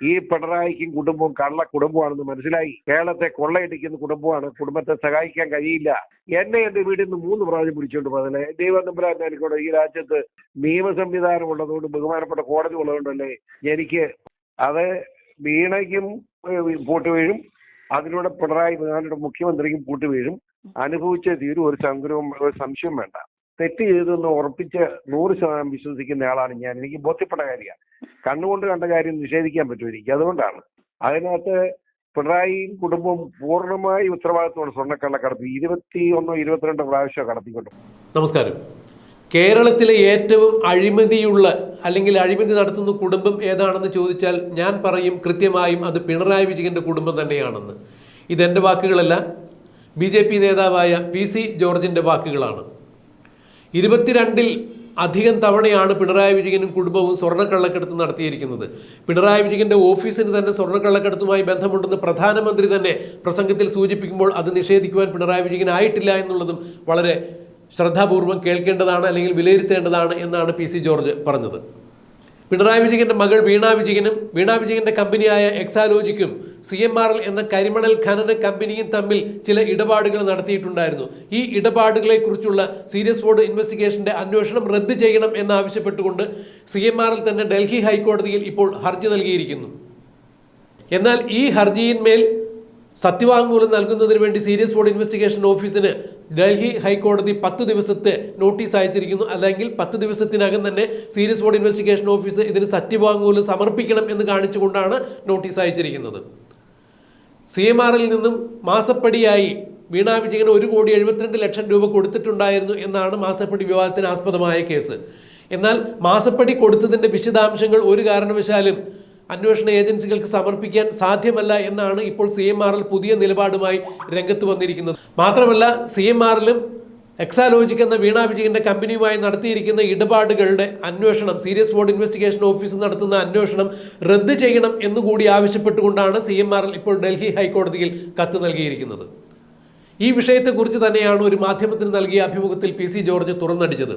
ഈ പിണറായിക്കും കുടുംബവും കള്ള കുടുംബമാണെന്ന് മനസ്സിലായി. കേരളത്തെ കൊള്ളയടിക്കുന്ന കുടുംബമാണ്. കുടുംബത്തെ സഹായിക്കാൻ കഴിയില്ല. എന്നെ എന്റെ വീട്ടിൽ നിന്ന് മൂന്ന് പ്രാവശ്യം പിടിച്ചുകൊണ്ട് പോയതല്ലേ? ദൈവം നമ്പുരാൻ എനിക്കൂടെ ഈ രാജ്യത്ത് നിയമ സംവിധാനം ഉള്ളതുകൊണ്ട് ബഹുമാനപ്പെട്ട കോടതി ഉള്ളതുകൊണ്ടല്ലേ എനിക്ക് അത് വീണയ്ക്കും പൂട്ട് വീഴും. അതിലൂടെ പിണറായി മുഖ്യമന്ത്രിക്കും പൂട്ട് വീഴും. അനുഭവിച്ചേ തീരും. ഒരു സംഗ്രഹവും ഒരു സംശയം വേണ്ട. തെറ്റ് ചെയ്തെന്ന് ഉറപ്പിച്ച് നൂറ് ശതമാനം വിശ്വസിക്കുന്ന ആളാണ് ഞാൻ. എനിക്ക് ബോധ്യപ്പെട്ട കാര്യമാണ്. കണ്ണുകൊണ്ട് കണ്ട കാര്യം നിഷേധിക്കാൻ പറ്റും എനിക്ക്? അതുകൊണ്ടാണ്. അതിനകത്ത് പിണറായിയും കുടുംബവും പൂർണമായി ഉത്തരവാദിത്തത്തോടെ സ്വർണക്കള്ളക്കടത്ത്. ഇരുപത്തി ഒന്നോ ഇരുപത്തിരണ്ടോ പ്രാവശ്യം കടത്തിക്കൊണ്ട് നമസ്കാരം. കേരളത്തിലെ ഏറ്റവും അഴിമതിയുള്ള അല്ലെങ്കിൽ അഴിമതി നടത്തുന്ന കുടുംബം ഏതാണെന്ന് ചോദിച്ചാൽ ഞാൻ പറയും കൃത്യമായും അത് പിണറായി വിജയന്റെ കുടുംബം തന്നെയാണെന്ന്. ഇതെന്റെ വാക്കുകളല്ല. ബി ജെ പി നേതാവായ പി സി ജോർജിന്റെ വാക്കുകളാണ്. ഇരുപത്തിരണ്ടിൽ അധികം തവണയാണ് പിണറായി വിജയനും കുടുംബവും സ്വർണക്കള്ളക്കടത്ത് നടത്തിയിരിക്കുന്നത്. പിണറായി വിജയന്റെ ഓഫീസിന് തന്നെ സ്വർണക്കള്ളക്കടത്തുമായി ബന്ധമുണ്ടെന്ന് പ്രധാനമന്ത്രി തന്നെ പ്രസംഗത്തിൽ സൂചിപ്പിക്കുമ്പോൾ അത് നിഷേധിക്കുവാൻ പിണറായി വിജയൻ ആയിട്ടില്ല എന്നുള്ളതും വളരെ ശ്രദ്ധാപൂർവം കേൾക്കേണ്ടതാണ് അല്ലെങ്കിൽ വിലയിരുത്തേണ്ടതാണ് എന്നാണ് പി ജോർജ് പറഞ്ഞത്. പിണറായി വിജയന്റെ മകൾ വീണ വിജയനും വീണ വിജയന്റെ കമ്പനിയായ എക്സാലോജിക്കും സി എം ആർ എൽ എന്ന കരിമണൽ ഖനന കമ്പനിയും തമ്മിൽ ചില ഇടപാടുകൾ നടത്തിയിട്ടുണ്ടായിരുന്നു. ഈ ഇടപാടുകളെ കുറിച്ചുള്ള സീരിയസ് ബോർഡ് ഇൻവെസ്റ്റിഗേഷന്റെ അന്വേഷണം റദ്ദ് ചെയ്യണം എന്നാവശ്യപ്പെട്ടുകൊണ്ട് സി എം ആർ എൽ തന്നെ ഡൽഹി ഹൈക്കോടതിയിൽ ഇപ്പോൾ ഹർജി നൽകിയിരിക്കുന്നു. എന്നാൽ ഈ ഹർജിയിന്മേൽ സത്യവാങ്മൂലം നൽകുന്നതിന് വേണ്ടി സീരിയസ് ബോർഡ് ഇൻവെസ്റ്റിഗേഷൻ ഓഫീസിന് ഡൽഹി ഹൈക്കോടതി പത്ത് ദിവസത്തെ നോട്ടീസ് അയച്ചിരിക്കുന്നു. അല്ലെങ്കിൽ പത്ത് ദിവസത്തിനകം തന്നെ സീരിയസ് ബോർഡ് ഇൻവെസ്റ്റിഗേഷൻ ഓഫീസ് ഇതിന് സത്യവാങ്മൂലം സമർപ്പിക്കണം എന്ന് കാണിച്ചുകൊണ്ടാണ് നോട്ടീസ് അയച്ചിരിക്കുന്നത്. സി എം ആറിൽ നിന്നും മാസപ്പടിയായി വീണ വിജയന് ഒരു കോടി എഴുപത്തിരണ്ട് ലക്ഷം രൂപ കൊടുത്തിട്ടുണ്ടായിരുന്നു എന്നാണ് മാസപ്പടി വിവാദത്തിന് ആസ്പദമായ കേസ്. എന്നാൽ മാസപ്പടി കൊടുത്തതിന്റെ വിശദാംശങ്ങൾ ഒരു കാരണവശാലും അന്വേഷണ ഏജൻസികൾക്ക് സമർപ്പിക്കാൻ സാധ്യമല്ല എന്നാണ് ഇപ്പോൾ സി എം ആറിൽ പുതിയ നിലപാടുമായി രംഗത്ത് വന്നിരിക്കുന്നത്. മാത്രമല്ല സി എം ആറിലും എക്സാലോജിക് എന്ന വീണ വിജയന്റെ കമ്പനിയുമായി നടത്തിയിരിക്കുന്ന ഇടപാടുകളുടെ അന്വേഷണം സീരിയസ് ബോർഡ് ഇൻവെസ്റ്റിഗേഷൻ ഓഫീസ് നടത്തുന്ന അന്വേഷണം റദ്ദ് ചെയ്യണം എന്നുകൂടി ആവശ്യപ്പെട്ടുകൊണ്ടാണ് സി എം ആറിൽ ഇപ്പോൾ ഡൽഹി ഹൈക്കോടതിയിൽ കത്ത് നൽകിയിരിക്കുന്നത്. ഈ വിഷയത്തെക്കുറിച്ച് തന്നെയാണ് ഒരു മാധ്യമത്തിന് നൽകിയ അഭിമുഖത്തിൽ പി സി ജോർജ് തുറന്നടിച്ചത്.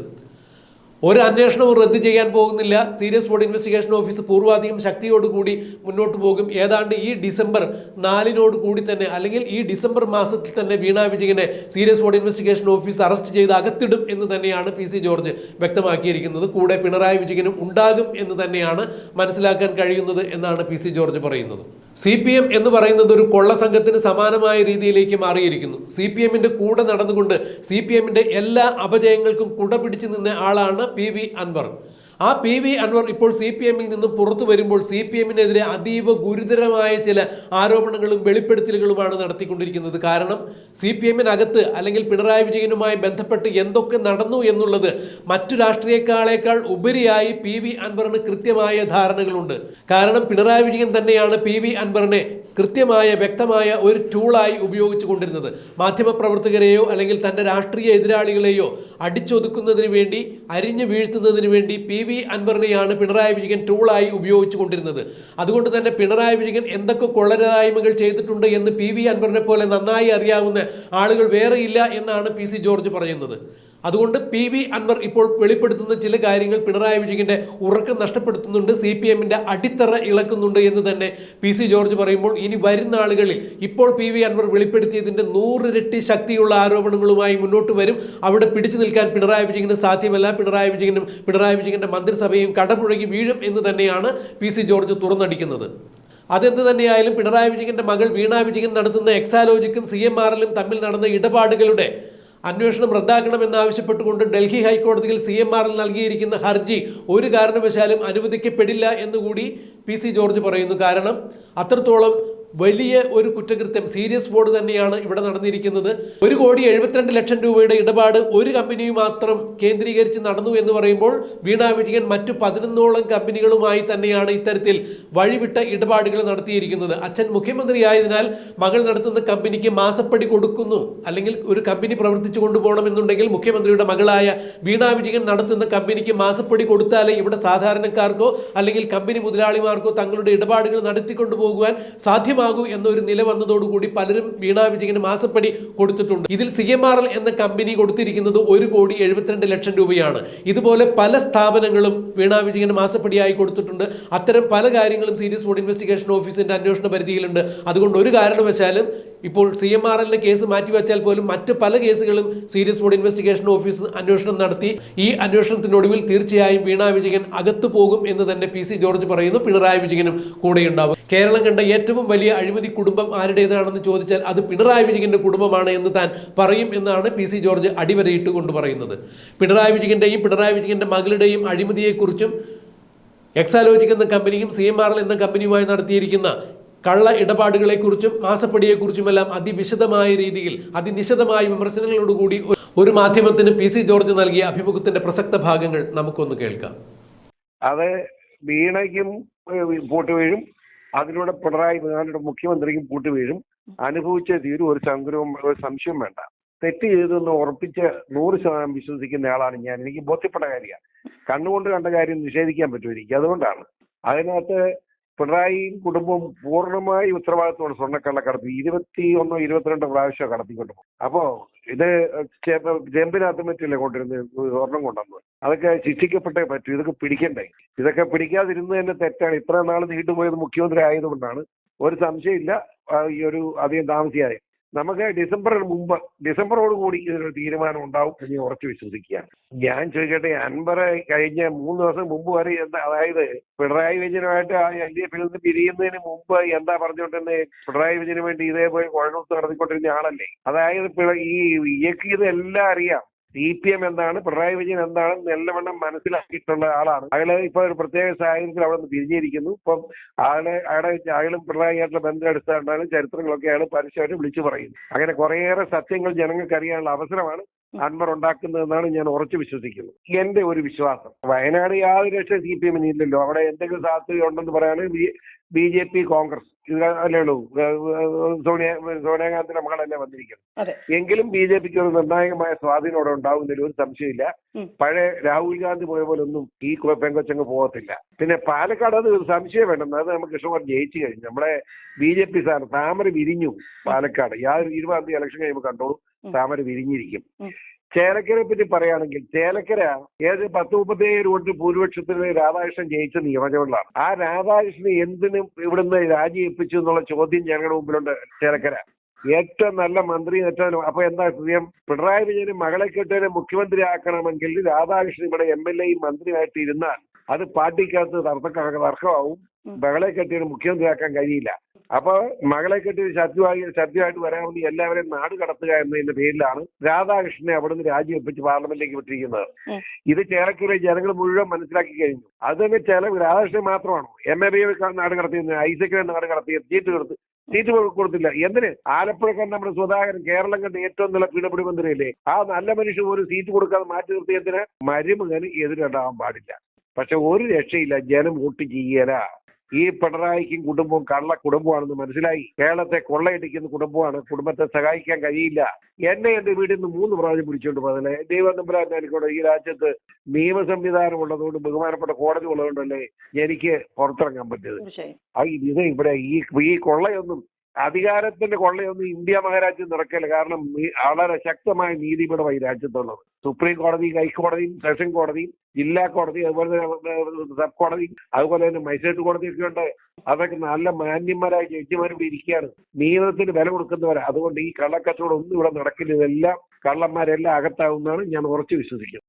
ഒരു അന്വേഷണവും റദ്ദ് ചെയ്യാൻ പോകുന്നില്ല. സീരിയസ് ബോർഡ് ഇൻവെസ്റ്റിഗേഷൻ ഓഫീസ് പൂർവാധികം ശക്തിയോടുകൂടി മുന്നോട്ട് പോകും. ഏതാണ്ട് ഈ ഡിസംബർ നാലിനോട് കൂടി തന്നെ അല്ലെങ്കിൽ ഈ ഡിസംബർ മാസത്തിൽ തന്നെ വീണ വിജയനെ serious board investigation office arrest ചെയ്ത് അകത്തിടും എന്ന് തന്നെയാണ് പി സി ജോർജ് വ്യക്തമാക്കിയിരിക്കുന്നത്. കൂടെ പിണറായി വിജയനും ഉണ്ടാകും എന്ന് തന്നെയാണ് മനസ്സിലാക്കാൻ കഴിയുന്നത് എന്നാണ് പി സി ജോർജ് പറയുന്നത്. സി പി എം എന്ന് പറയുന്നത് ഒരു കൊള്ള സംഘത്തിന് സമാനമായ രീതിയിലേക്ക് മാറിയിരിക്കുന്നു. സി പി എമ്മിന്റെ കൂടെ നടന്നുകൊണ്ട് സി പി എമ്മിന്റെ എല്ലാ അപജയങ്ങൾക്കും കുട പിടിച്ചു നിന്ന ആളാണ് പി വി അൻവർ. ആ പി വി അൻവർ ഇപ്പോൾ സി പി എമ്മിൽ നിന്നും പുറത്തു വരുമ്പോൾ സി പി എമ്മിനെതിരെ അതീവ ഗുരുതരമായ ചില ആരോപണങ്ങളും വെളിപ്പെടുത്തലുകളുമാണ് നടത്തിക്കൊണ്ടിരിക്കുന്നത്. കാരണം സി പി എമ്മിനകത്ത് അല്ലെങ്കിൽ പിണറായി വിജയനുമായി ബന്ധപ്പെട്ട് എന്തൊക്കെ നടന്നു എന്നുള്ളത് മറ്റു രാഷ്ട്രീയക്കാളേക്കാൾ ഉപരിയായി പി വി അൻവറിന് കൃത്യമായ ധാരണകളുണ്ട്. കാരണം പിണറായി വിജയൻ തന്നെയാണ് പി വി അൻവറിനെ കൃത്യമായ വ്യക്തമായ ഒരു ടൂളായി ഉപയോഗിച്ചു കൊണ്ടിരുന്നത്. മാധ്യമപ്രവർത്തകരെയോ അല്ലെങ്കിൽ തന്റെ രാഷ്ട്രീയ എതിരാളികളെയോ അടിച്ചൊതുക്കുന്നതിന് വേണ്ടി അരിഞ്ഞു വീഴ്ത്തുന്നതിന് വേണ്ടി പി വി അൻവറിനെയാണ് പിണറായി വിജയൻ ടൂളായി ഉപയോഗിച്ചു കൊണ്ടിരുന്നത്. അതുകൊണ്ട് തന്നെ പിണറായി വിജയൻ എന്തൊക്കെ കൊള്ളരായ്മകൾ ചെയ്തിട്ടുണ്ട് എന്ന് പി വി അൻവറിനെ പോലെ നന്നായി അറിയാവുന്ന ആളുകൾ വേറെയില്ല എന്നാണ് പി സി ജോർജ് പറയുന്നത്. അതുകൊണ്ട് പി വി അൻവർ ഇപ്പോൾ വെളിപ്പെടുത്തുന്ന ചില കാര്യങ്ങൾ പിണറായി വിജയന്റെ ഉറക്കം നഷ്ടപ്പെടുത്തുന്നുണ്ട് സി പി എമ്മിന്റെ അടിത്തറ ഇളക്കുന്നുണ്ട് എന്ന് തന്നെ പി സി ജോർജ് പറയുമ്പോൾ ഇനി വരുന്ന ആളുകളിൽ ഇപ്പോൾ പി വി അൻവർ വെളിപ്പെടുത്തിയതിന്റെ നൂറിരട്ടി ശക്തിയുള്ള ആരോപണങ്ങളുമായി മുന്നോട്ട് വരും. അവിടെ പിടിച്ചു നിൽക്കാൻ പിണറായി വിജയന് സാധ്യമല്ല. പിണറായി വിജയനും പിണറായി വിജയന്റെ മന്ത്രിസഭയും കടപുഴകി വീഴും എന്ന് തന്നെയാണ് പി സി ജോർജ് തുറന്നടിക്കുന്നത്. അതെന്ത് തന്നെയായാലും പിണറായി വിജയന്റെ മകൾ വീണ വിജയൻ നടത്തുന്ന എക്സാലോജിക്കും സി എം ആറിലും തമ്മിൽ നടന്ന ഇടപാടുകളുടെ അന്വേഷണം റദ്ദാക്കണമെന്നാവശ്യപ്പെട്ടുകൊണ്ട് ഡൽഹി ഹൈക്കോടതിയിൽ സി എം ആറിൽ നൽകിയിരിക്കുന്ന ഹർജി ഒരു കാരണവശാലും അനുവദിക്കപ്പെടില്ല എന്നുകൂടി പി സി ജോർജ് പറയുന്നു. കാരണം അത്രത്തോളം വലിയ ഒരു കുറ്റകൃത്യം. സീരിയസ് ബോർഡ് തന്നെയാണ് ഇവിടെ നടന്നിരിക്കുന്നത്. ഒരു കോടി എഴുപത്തിരണ്ട് ലക്ഷം രൂപയുടെ ഇടപാട് ഒരു കമ്പനി മാത്രം കേന്ദ്രീകരിച്ച് നടന്നു എന്ന് പറയുമ്പോൾ വീണ വിജയൻ മറ്റു പതിനൊന്നോളം കമ്പനികളുമായി തന്നെയാണ് ഇത്തരത്തിൽ വഴിവിട്ട ഇടപാടുകൾ നടത്തിയിരിക്കുന്നത്. അച്ഛൻ മുഖ്യമന്ത്രിയായതിനാൽ മകൾ നടത്തുന്ന കമ്പനിക്ക് മാസപ്പടി കൊടുക്കുന്നു. അല്ലെങ്കിൽ ഒരു കമ്പനി പ്രവർത്തിച്ചു കൊണ്ടുപോകണമെന്നുണ്ടെങ്കിൽ മുഖ്യമന്ത്രിയുടെ മകളായ വീണ വിജയൻ നടത്തുന്ന കമ്പനിക്ക് മാസപ്പടി കൊടുത്താലേ ഇവിടെ സാധാരണക്കാർക്കോ അല്ലെങ്കിൽ കമ്പനി മുതലാളിമാർക്കോ തങ്ങളുടെ ഇടപാടുകൾ നടത്തിക്കൊണ്ടു പോകുവാൻ സാധ്യമാകും. സാധ്യമാകൂ എന്നൊരു നില വന്നതോടുകൂടി പലരും വീണാ വിജയന് മാസപ്പടി കൊടുത്തിട്ടുണ്ട്. ഇതിൽ സി എം ആർ എൽ എന്ന കമ്പനി കൊടുത്തിരിക്കുന്നത് ഒരു കോടി എഴുപത്തിരണ്ട് ലക്ഷം രൂപയാണ്. ഇതുപോലെ പല സ്ഥാപനങ്ങളും വീണാ വിജയന് മാസപ്പടിയായി കൊടുത്തിട്ടുണ്ട്. അത്തരം പല കാര്യങ്ങളും സീരിയസ് ബോർഡ് ഇൻവെസ്റ്റിഗേഷൻ ഓഫീസിന്റെ അന്വേഷണ പരിധിയിലുണ്ട്. അതുകൊണ്ട് ഒരു കാരണവശാലും ഇപ്പോൾ സി എം ആർ എല്ലിന്റെ കേസ് മാറ്റിവെച്ചാൽ പോലും മറ്റ് പല കേസുകളും സീരിയസ് ബോർഡ് ഇൻവെസ്റ്റിഗേഷൻ ഓഫീസ് അന്വേഷണം നടത്തി. ഈ അന്വേഷണത്തിനൊടുവിൽ തീർച്ചയായും വീണ വിജയൻ അകത്തു പോകും എന്ന് തന്നെ പി സി ജോർജ് പറയുന്നു. പിണറായി വിജയനും കൂടെയുണ്ടാവും. കേരളം കണ്ട ഏറ്റവും വലിയ അഴിമതി കുടുംബം ആരുടേതാണെന്ന് ചോദിച്ചാൽ അത് പിണറായി വിജയന്റെ കുടുംബമാണ് എന്ന് താൻ പറയും എന്നാണ് പി സി ജോർജ് അടിവരയിട്ട് കൊണ്ട് പറയുന്നത്. പിണറായി വിജയന്റെയും പിണറായി വിജയന്റെ മകളുടെയും അഴിമതിയെക്കുറിച്ചും എക്സാലോജിക് എന്ന കമ്പനിയും സി എം ആർ എൽ എന്ന കമ്പനിയുമായി നടത്തിയിരിക്കുന്ന കള്ള ഇടപാടുകളെക്കുറിച്ചും മാസപ്പടിയെക്കുറിച്ചുമെല്ലാം അതിവിശദമായ രീതിയിൽ അതിനിശിതമായ വിമർശനങ്ങളോടുകൂടി ഒരു മാധ്യമത്തിന് പി സി ജോർജ് നൽകിയ അഭിമുഖത്തിന്റെ പ്രസക്ത ഭാഗങ്ങൾ നമുക്കൊന്ന് കേൾക്കാം. അത് വീണയ്ക്കും പോട്ട് വീഴും അതിലൂടെ പിണറായി വിജയനോട് മുഖ്യമന്ത്രിക്കും പൂട്ട് വീഴും. അനുഭവിച്ചേ തീരും ഒരു സംഗ്രഹവും ഒരു സംശയം വേണ്ട. തെറ്റ് ചെയ്തെന്ന് ഉറപ്പിച്ച് നൂറ് ശതമാനം വിശ്വസിക്കുന്ന ആളാണ് ഞാൻ. എനിക്ക് ബോധ്യപ്പെട്ട കാര്യമാണ്. കണ്ണുകൊണ്ട് കണ്ട കാര്യം നിഷേധിക്കാൻ പറ്റും എനിക്ക്? അതുകൊണ്ടാണ്. അതിനകത്ത് പിണറായിയും കുടുംബവും പൂർണമായി ഉത്തരവാദിത്തത്തോടെ സ്വർണക്കള്ളക്കടത്തി. ഇരുപത്തി ഒന്നോ ഇരുപത്തിരണ്ടോ പ്രാവശ്യം കടത്തിക്കൊണ്ട് പോകും. അപ്പോ ഇത് ചേമ്പിനകത്ത് ചെമ്പിനകത്ത് കൊണ്ടിരുന്ന സ്വർണം കൊണ്ടുവന്നത് അതൊക്കെ ശിക്ഷിക്കപ്പെട്ടേ പറ്റൂ. ഇതൊക്കെ പിടിക്കണ്ടേ? ഇതൊക്കെ പിടിക്കാതിരുന്നത് തന്നെ തെറ്റാണ്. ഇത്ര നാൾ നീണ്ടുപോയത് മുഖ്യമന്ത്രി ആയതുകൊണ്ടാണ്. ഒരു സംശയമില്ല. ഈ ഒരു അധികം താമസിയാതെ. നമുക്ക് ഡിസംബറിന് മുമ്പ് ഡിസംബറോട് കൂടി ഇതിനൊരു തീരുമാനം ഉണ്ടാവും എന്ന് ഉറച്ചു വിശ്വസിക്കുകയാണ്. ഞാൻ ചോദിക്കട്ടെ അൻപർ കഴിഞ്ഞ മൂന്ന് ദിവസം മുമ്പ് വരെ എന്താ അതായത് പിണറായി വിജയനുമായിട്ട് എൽ ഡി എഫിൽ നിന്ന് പിരിയുന്നതിന് മുമ്പ് എന്താ പറഞ്ഞുകൊണ്ടിരുന്നത്? പിണറായി വിജയന് വേണ്ടി ഇതേപോലെ കുഴൽമുത്ത് നടത്തിക്കൊണ്ടിരുന്ന ആളല്ലേ? അതായത് ഈ ഇയക്ക് ഇതെല്ലാം അറിയാം. സി പി എം എന്താണ് പിണറായി വിജയൻ എന്താണ് നല്ലവണ്ണം മനസ്സിലാക്കിയിട്ടുള്ള ആളാണ്. അയാൾ ഇപ്പൊ ഒരു പ്രത്യേക സാഹചര്യത്തിൽ അവിടെ നിന്ന് പിരിഞ്ഞിരിക്കുന്നു ഇപ്പം ആളെ അയാളെ അയാളും പിണറായിയായിട്ടുള്ള ബന്ധം എടുത്താണ്ടാലും ചരിത്രങ്ങളൊക്കെ അയാൾ പരസ്യമായിട്ട് വിളിച്ചു പറയുന്നു അങ്ങനെ കുറേയേറെ സത്യങ്ങൾ ജനങ്ങൾക്ക് അറിയാനുള്ള അവസരമാണ് അൻവർ ഉണ്ടാക്കുന്നതെന്നാണ് ഞാൻ ഉറച്ചു വിശ്വസിക്കുന്നത് എന്റെ ഒരു വിശ്വാസം. വയനാട് യാതൊരു രക്ഷ സി പി എമ്മിന് ഇല്ലല്ലോ. അവിടെ എന്തെങ്കിലും സാധ്യത ഉണ്ടെന്ന് പറയുകയാണെങ്കിൽ ബി ജെ പി കോൺഗ്രസ്. അല്ലേ ഉള്ളൂ. സോണിയ സോണിയാഗാന്ധിയുടെ മകളല്ലേ വന്നിരിക്കുന്നത്. എങ്കിലും ബി ജെ പിക്ക് ഒരു നിർണായകമായ സ്വാധീനം അവിടെ ഉണ്ടാകുന്നതിൽ ഒരു സംശയമില്ല. പഴയ രാഹുൽ ഗാന്ധി പോയ പോലെ ഒന്നും ഈ പെങ്കൊച്ചങ്ങ് പോകത്തില്ല. പിന്നെ പാലക്കാട് അത് ഒരു സംശയം വേണ്ടെന്ന് അത് നമുക്ക് കൃഷ്ണകുമാർ ജയിച്ചു കഴിഞ്ഞു. നമ്മുടെ ബി ജെ പി സാർ താമര വിരിഞ്ഞു പാലക്കാട്. യാതൊരു ഇരുപതാം തീയതി ഇലക്ഷൻ കഴിയുമ്പോൾ കണ്ടോളൂ. താമര വിരിഞ്ഞിരിക്കും. ചേലക്കരയെ പറ്റി പറയുകയാണെങ്കിൽ ചേലക്കര ഏത് പത്ത് മുപ്പത്തിയേഴ് വോട്ട് ഭൂരിപക്ഷത്തിന് രാധാകൃഷ്ണൻ ജയിച്ച നിയമനങ്ങളാണ് ആ രാധാകൃഷ്ണൻ എന്തിനും ഇവിടുന്ന് രാജിവെപ്പിച്ചു എന്നുള്ള ചോദ്യം ഞങ്ങളുടെ മുമ്പിലുണ്ട് ചേലക്കര. ഏറ്റവും നല്ല മന്ത്രി ഏറ്റവും അപ്പൊ എന്താ സ്ഥിതിയും? പിണറായി വിജയന് മകളെ കെട്ടിയതിനെ മുഖ്യമന്ത്രി ആക്കണമെങ്കിൽ രാധാകൃഷ്ണൻ ഇവിടെ എം എൽ എയും മന്ത്രിയായിട്ട് ഇരുന്നാൽ അത് പാർട്ടിക്കകത്ത് തർക്ക തർക്കമാവും. മകളെ കെട്ടിയതിന് മുഖ്യമന്ത്രിയാക്കാൻ കഴിയില്ല. അപ്പൊ മകളെ കെട്ടി ശത്രുവായി ശത്രുവായിട്ട് വരാൻ വേണ്ടി എല്ലാവരെയും നാട് കടത്തുക എന്നതിന്റെ പേരിലാണ് രാധാകൃഷ്ണനെ അവിടുന്ന് രാജിവെപ്പിച്ച് പാർലമെന്റിലേക്ക് വിട്ടിരിക്കുന്നത്. ഇത് ചേലക്കര ജനങ്ങൾ മുഴുവൻ മനസ്സിലാക്കി കഴിഞ്ഞു. അത് തന്നെ ചില രാധാകൃഷ്ണൻ മാത്രമാണോ. എം എ ബി നാട് കടത്തിയത്. ഐസക്കിനെ നാട് കടത്തിയത്. സീറ്റ് കൊടുത്ത് സീറ്റ് കൊടുത്തില്ല. എന്തിന്? ആലപ്പുഴ കണ്ട നമ്മുടെ സുധാകരൻ കേരളം കണ്ട ഏറ്റവും നല്ല പീഡപ്പിടി മന്ത്രിയല്ലേ? ആ നല്ല മനുഷ്യൻ ഒരു സീറ്റ് കൊടുക്കാതെ മാറ്റി നിർത്തിയതിന് മരുമകന് എതിരുണ്ടാവാൻ പാടില്ല. പക്ഷെ ഒരു രക്ഷയില്ല. ജനം വോട്ട് ചെയ്യല. ഈ പിണറായിക്കും കുടുംബവും കള്ള കുടുംബമാണെന്ന് മനസ്സിലായി. കേരളത്തെ കൊള്ളയടിക്കുന്ന കുടുംബമാണ്. കുടുംബത്തെ സഹായിക്കാൻ കഴിയില്ല. എന്നെ എന്റെ വീട്ടിൽ നിന്ന് മൂന്ന് പ്രാവശ്യം പിടിച്ചുകൊണ്ട് പോകുന്നത് ദൈവം നമ്പരാൻ ഈ രാജ്യത്ത് നിയമ സംവിധാനം ഉള്ളതുകൊണ്ട് ബഹുമാനപ്പെട്ട കോടതി ഉള്ളതുകൊണ്ടല്ലേ എനിക്ക് പുറത്തിറങ്ങാൻ പറ്റിയത്. ഇത് ഇവിടെ ഈ ഈ കൊള്ളയൊന്നും അധികാരത്തിന്റെ കൊള്ളയൊന്നും ഇന്ത്യ മഹാരാജ്യം നടക്കില്ല. കാരണം വളരെ ശക്തമായ നീതിപീഠമായി രാജ്യത്തുള്ളത് സുപ്രീം കോടതി ഹൈക്കോടതിയും സെഷൻ കോടതിയും ജില്ലാ കോടതി അതുപോലെ തന്നെ സബ് കോടതി അതുപോലെ തന്നെ മജിസ്ട്രേറ്റ് കോടതിയൊക്കെ ഉണ്ട്. അതൊക്കെ നല്ല മാന്യന്മാരായ ജഡ്ജിമാരിവിടെ ഇരിക്കുകയാണ്. നിയമത്തിന് വില കൊടുക്കുന്നവരാണ് അതുകൊണ്ട് ഈ കള്ളക്കച്ചവടം ഒന്നും ഇവിടെ നടക്കില്ല. ഇതെല്ലാം കള്ളന്മാരെല്ലാം അകത്താവുന്നതാണ് ഞാൻ ഉറച്ചു വിശ്വസിക്കുന്നത്